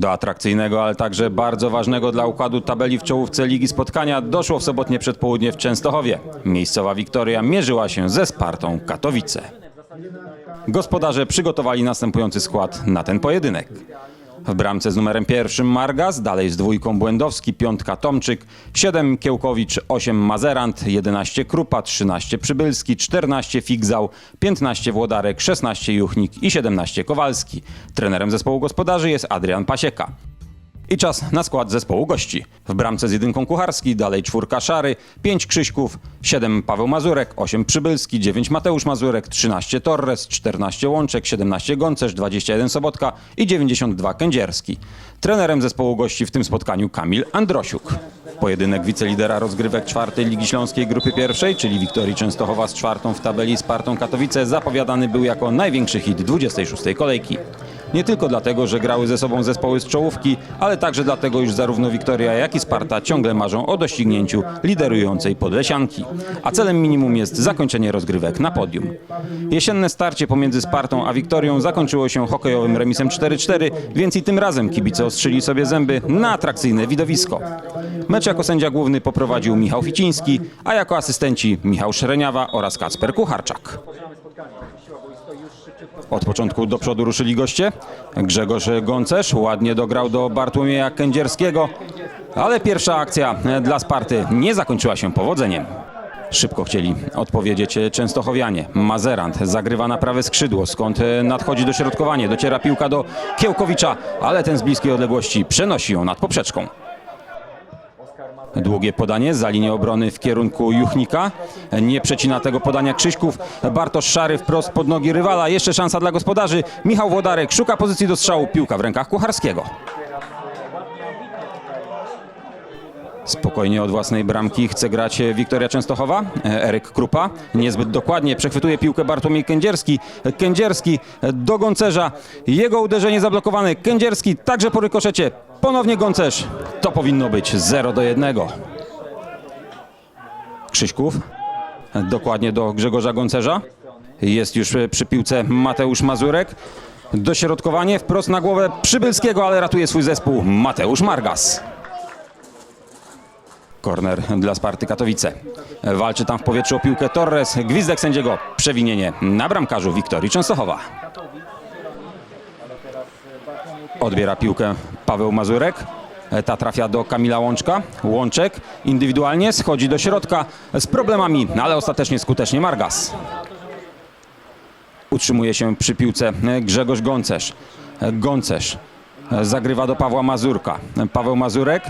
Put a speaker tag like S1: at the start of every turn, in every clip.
S1: Do atrakcyjnego, ale także bardzo ważnego dla układu tabeli w czołówce ligi spotkania doszło w sobotnie przedpołudnie w Częstochowie. Miejscowa Wiktoria mierzyła się ze Spartą Katowice. Gospodarze przygotowali następujący skład na ten pojedynek. W bramce z numerem pierwszym Margas, dalej z dwójką Błędowski, piątka Tomczyk, 7 Kiełkowicz, 8 Mazerant, 11 Krupa, 13 Przybylski, 14 Figzał, 15 Włodarek, 16 Juchnik i 17 Kowalski. Trenerem zespołu gospodarzy jest Adrian Pasieka. I czas na skład zespołu gości. W bramce z jedynką Kucharski, dalej czwórka Szary, pięć Krzyśków, siedem Paweł Mazurek, osiem Przybylski, dziewięć Mateusz Mazurek, 13 Torres, 14 Łączek, 17 Gącerz, 21 Sobotka i 92 Kędzierski. Trenerem zespołu gości w tym spotkaniu Kamil Androsiuk. Pojedynek wicelidera rozgrywek czwartej Ligi Śląskiej Grupy Pierwszej, czyli Wiktorii Częstochowa z czwartą w tabeli Spartą Katowice, zapowiadany był jako największy hit 26 kolejki. Nie tylko dlatego, że grały ze sobą zespoły z czołówki, ale także dlatego, iż zarówno Wiktoria, jak i Sparta ciągle marzą o doścignięciu liderującej Podlesianki. A celem minimum jest zakończenie rozgrywek na podium. Jesienne starcie pomiędzy Spartą a Wiktorią zakończyło się hokejowym remisem 4-4, więc i tym razem kibice ostrzyli sobie zęby na atrakcyjne widowisko. Mecz jako sędzia główny poprowadził Michał Ficiński, a jako asystenci Michał Szereniawa oraz Kacper Kucharczak. Od początku do przodu ruszyli goście. Grzegorz Gącerz ładnie dograł do Bartłomieja Kędzierskiego, ale pierwsza akcja dla Sparty nie zakończyła się powodzeniem. Szybko chcieli odpowiedzieć Częstochowianie. Mazerant zagrywa na prawe skrzydło, skąd nadchodzi dośrodkowanie. Dociera piłka do Kiełkowicza, ale ten z bliskiej odległości przenosi ją nad poprzeczką. Długie podanie za linię obrony w kierunku Juchnika. Nie przecina tego podania Krzyśków. Bartosz Szary wprost pod nogi rywala. Jeszcze szansa dla gospodarzy. Michał Włodarek szuka pozycji do strzału. Piłka w rękach Kucharskiego. Spokojnie od własnej bramki chce grać Wiktoria Częstochowa. Eryk Krupa niezbyt dokładnie przechwytuje piłkę Bartłomiej Kędzierski. Kędzierski do Gącerza. Jego uderzenie zablokowane. Kędzierski także po rykoszecie. Ponownie Gącerz. To powinno być 0 do 1. Krzyśków. Dokładnie do Grzegorza Gącerza. Jest już przy piłce Mateusz Mazurek. Dośrodkowanie wprost na głowę Przybylskiego, ale ratuje swój zespół Mateusz Margas. Korner dla Sparty Katowice. Walczy tam w powietrzu o piłkę Torres. Gwizdek sędziego. Przewinienie na bramkarzu Wiktorii Częstochowa. Odbiera piłkę Paweł Mazurek. Ta trafia do Kamila Łączka. Łączek indywidualnie schodzi do środka z problemami, ale ostatecznie skutecznie Margas. Utrzymuje się przy piłce Grzegorz Gącerz. Gącerz zagrywa do Pawła Mazurka. Paweł Mazurek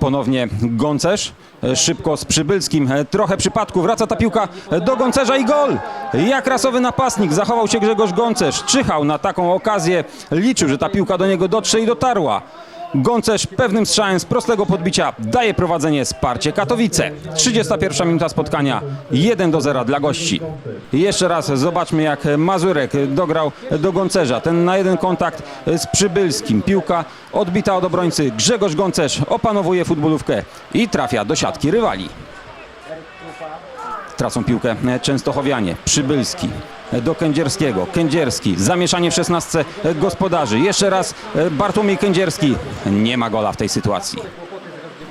S1: Ponownie Gącerz, szybko z Przybylskim, trochę przypadku, wraca ta piłka do Gącerza i gol! Jak rasowy napastnik zachował się Grzegorz Gącerz, czyhał na taką okazję, liczył, że ta piłka do niego dotrze i dotarła. Gącerz pewnym strzałem z prostego podbicia daje prowadzenie Sparcie Katowice. 31 minuta spotkania, 1 do 0 dla gości. Jeszcze raz zobaczmy jak Mazurek dograł do Gącerza. Ten na jeden kontakt z Przybylskim. Piłka odbita od obrońcy. Grzegorz Gącerz opanowuje futbolówkę i trafia do siatki rywali. Tracą piłkę Częstochowianie. Przybylski do Kędzierskiego. Kędzierski. Zamieszanie w 16 gospodarzy. Jeszcze raz Bartłomiej Kędzierski. Nie ma gola w tej sytuacji.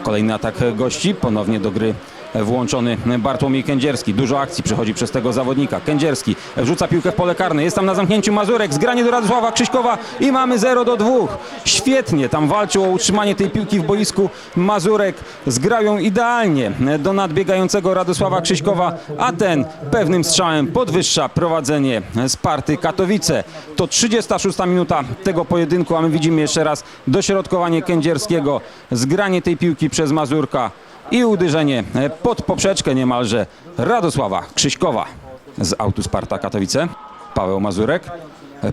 S1: Kolejny atak gości. Ponownie do gry włączony Bartłomiej Kędzierski. Dużo akcji przychodzi przez tego zawodnika. Kędzierski wrzuca piłkę w pole karne. Jest tam na zamknięciu Mazurek. Zgranie do Radosława Krzyśkowa i mamy 0 do 2. Świetnie tam walczył o utrzymanie tej piłki w boisku. Mazurek zgrał ją idealnie do nadbiegającego Radosława Krzyśkowa, a ten pewnym strzałem podwyższa prowadzenie Sparty Katowice. To 36 minuta tego pojedynku, a my widzimy jeszcze raz dośrodkowanie Kędzierskiego, zgranie tej piłki przez Mazurka i uderzenie pod poprzeczkę niemalże Radosława Krzyśkowa z autu Sparta Katowice. Paweł Mazurek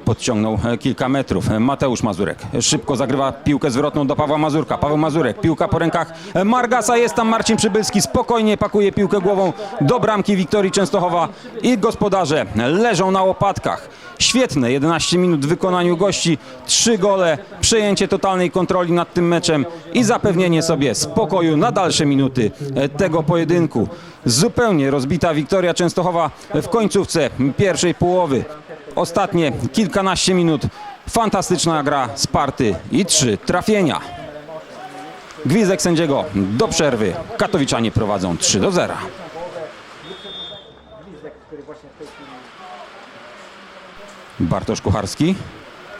S1: podciągnął kilka metrów. Mateusz Mazurek szybko zagrywa piłkę zwrotną do Pawła Mazurka. Paweł Mazurek, piłka po rękach Margasa, jest tam Marcin Przybylski, spokojnie pakuje piłkę głową do bramki Wiktorii Częstochowa i gospodarze leżą na łopatkach. Świetne 11 minut w wykonaniu gości, 3 gole, przejęcie totalnej kontroli nad tym meczem i zapewnienie sobie spokoju na dalsze minuty tego pojedynku. Zupełnie rozbita Wiktoria Częstochowa w końcówce pierwszej połowy. Ostatnie kilkanaście minut Fantastyczna gra Sparty i trzy trafienia. Gwizdek sędziego do przerwy. Katowiczanie prowadzą 3 do 0. Bartosz Kucharski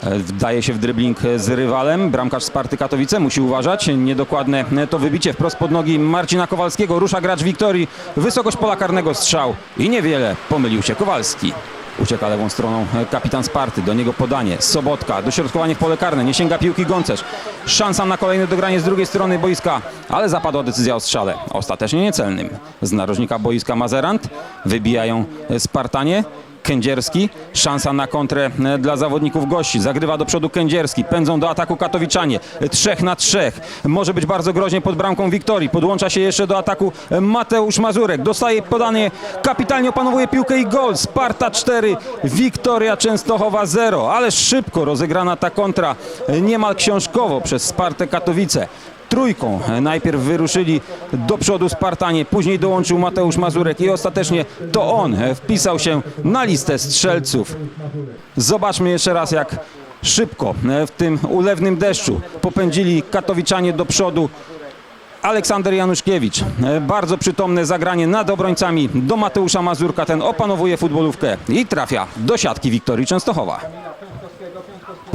S1: wdaje się w dribbling z rywalem. Bramkarz Sparty Katowice musi uważać. Niedokładne to wybicie wprost pod nogi Marcina Kowalskiego. Rusza gracz Wiktorii. Wysokość pola karnego strzał i niewiele pomylił się Kowalski. Ucieka lewą stroną kapitan Sparty. Do niego podanie. Sobotka. Dośrodkowanie w pole karne. Nie sięga piłki Gącerz. Szansa na kolejne dogranie z drugiej strony boiska, ale zapadła decyzja o strzale. Ostatecznie niecelnym. Z narożnika boiska Mazerant wybijają Spartanie. Kędzierski, szansa na kontrę e, dla zawodników gości. Zagrywa do przodu Kędzierski, pędzą do ataku Katowiczanie. E, Trzech na trzech. Może być bardzo groźnie pod bramką Wiktorii. Podłącza się jeszcze do ataku e, Mateusz Mazurek. Dostaje podanie, kapitalnie opanowuje piłkę i gol. Sparta 4, Wiktoria Częstochowa 0. Ale szybko rozegrana ta kontra, niemal książkowo przez Spartę Katowice trójką. Najpierw wyruszyli do przodu Spartanie, później dołączył Mateusz Mazurek i ostatecznie to on wpisał się na listę strzelców. Zobaczmy jeszcze raz jak szybko w tym ulewnym deszczu popędzili katowiczanie do przodu. Aleksander Januszkiewicz, bardzo przytomne zagranie nad obrońcami do Mateusza Mazurka. Ten opanowuje futbolówkę i trafia do siatki Wiktorii Częstochowa.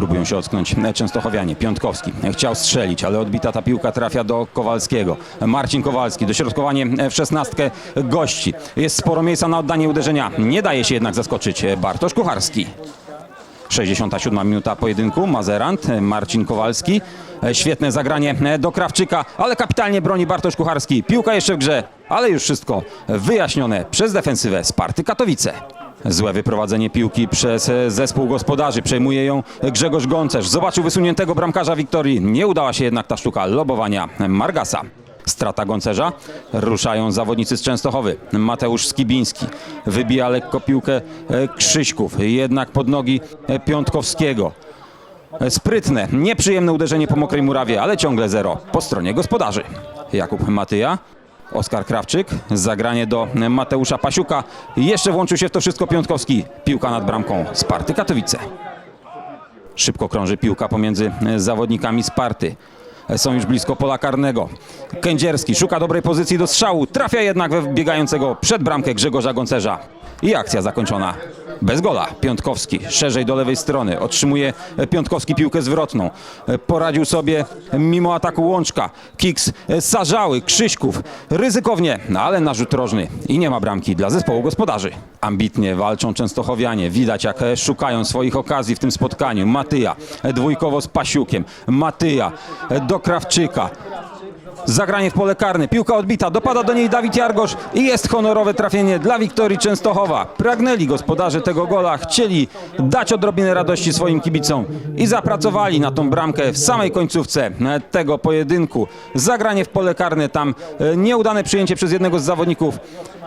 S1: Próbują się ocknąć Częstochowianie. Piątkowski chciał strzelić, ale odbita ta piłka trafia do Kowalskiego. Marcin Kowalski, dośrodkowanie w szesnastkę gości. Jest sporo miejsca na oddanie uderzenia. Nie daje się jednak zaskoczyć Bartosz Kucharski. 67 minuta pojedynku. Mazerant, Marcin Kowalski. Świetne zagranie do Krawczyka, ale kapitalnie broni Bartosz Kucharski. Piłka jeszcze w grze, ale już wszystko wyjaśnione przez defensywę Sparty Katowice. Złe wyprowadzenie piłki przez e, zespół gospodarzy. Przejmuje ją Grzegorz Gącerz. Zobaczył wysuniętego bramkarza Wiktorii. Nie udała się jednak ta sztuka lobowania Margasa. Strata Gącerza. Ruszają zawodnicy z Częstochowy. Mateusz Skibiński wybija lekko piłkę e, Krzyśków. Jednak pod nogi e, Piątkowskiego. Sprytne, nieprzyjemne uderzenie po mokrej murawie, ale ciągle zero po stronie gospodarzy. Jakub Matyja. Oskar Krawczyk, zagranie do Mateusza Pasiuka. Jeszcze włączył się w to wszystko Piątkowski. Piłka nad bramką Sparty Katowice. Szybko krąży piłka pomiędzy zawodnikami Sparty. Są już blisko pola karnego. Kędzierski szuka dobrej pozycji do strzału. Trafia jednak we biegającego przed bramkę Grzegorza Gącerza. I akcja zakończona bez gola. Piątkowski szerzej do lewej strony. Otrzymuje Piątkowski piłkę zwrotną. Poradził sobie mimo ataku Łączka. Kiks Sarzały, Krzyśków. Ryzykownie, no ale narzut rożny. I nie ma bramki dla zespołu gospodarzy. Ambitnie walczą Częstochowianie. Widać jak szukają swoich okazji w tym spotkaniu. Matyja dwójkowo z Pasiukiem. Matyja do Krawczyka. Zagranie w pole karne, piłka odbita, dopada do niej Dawid Jargosz i jest honorowe trafienie dla Wiktorii Częstochowa. Pragnęli gospodarze tego gola, chcieli dać odrobinę radości swoim kibicom i zapracowali na tą bramkę w samej końcówce tego pojedynku. Zagranie w pole karne, tam e, nieudane przyjęcie przez jednego z zawodników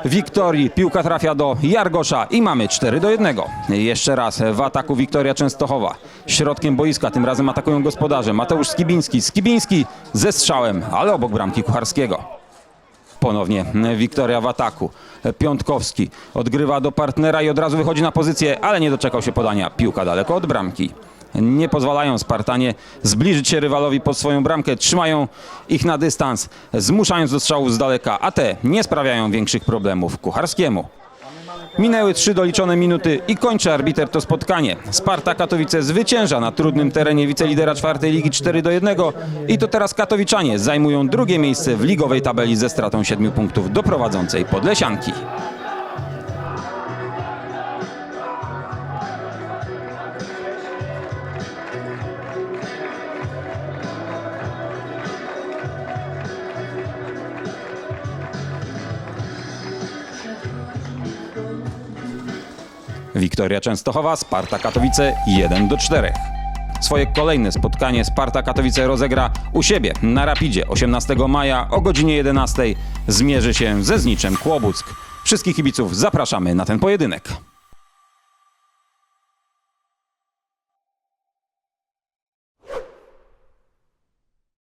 S1: Wiktorii. Piłka trafia do Jargosza i mamy 4 do 1. Jeszcze raz w ataku Wiktoria Częstochowa. Środkiem boiska, tym razem atakują gospodarze. Mateusz Skibiński. Skibiński ze strzałem, ale obok bramki Kucharskiego. Ponownie Wiktoria w ataku. Piątkowski odgrywa do partnera i od razu wychodzi na pozycję, ale nie doczekał się podania. Piłka daleko od bramki. Nie pozwalają Spartanie zbliżyć się rywalowi pod swoją bramkę, trzymają ich na dystans, zmuszając do strzałów z daleka, a te nie sprawiają większych problemów Kucharskiemu. Minęły trzy doliczone minuty i kończy arbiter to spotkanie. Sparta Katowice zwycięża na trudnym terenie wicelidera czwartej ligi 4 do 1 i to teraz katowiczanie zajmują drugie miejsce w ligowej tabeli ze stratą 7 punktów do prowadzącej Podlesianki. Wiktoria Częstochowa, Sparta Katowice 1 do 4. Swoje kolejne spotkanie Sparta Katowice rozegra u siebie na Rapidzie 18 maja o godzinie 11 zmierzy się ze Zniczem Kłobuck. Wszystkich kibiców zapraszamy na ten pojedynek.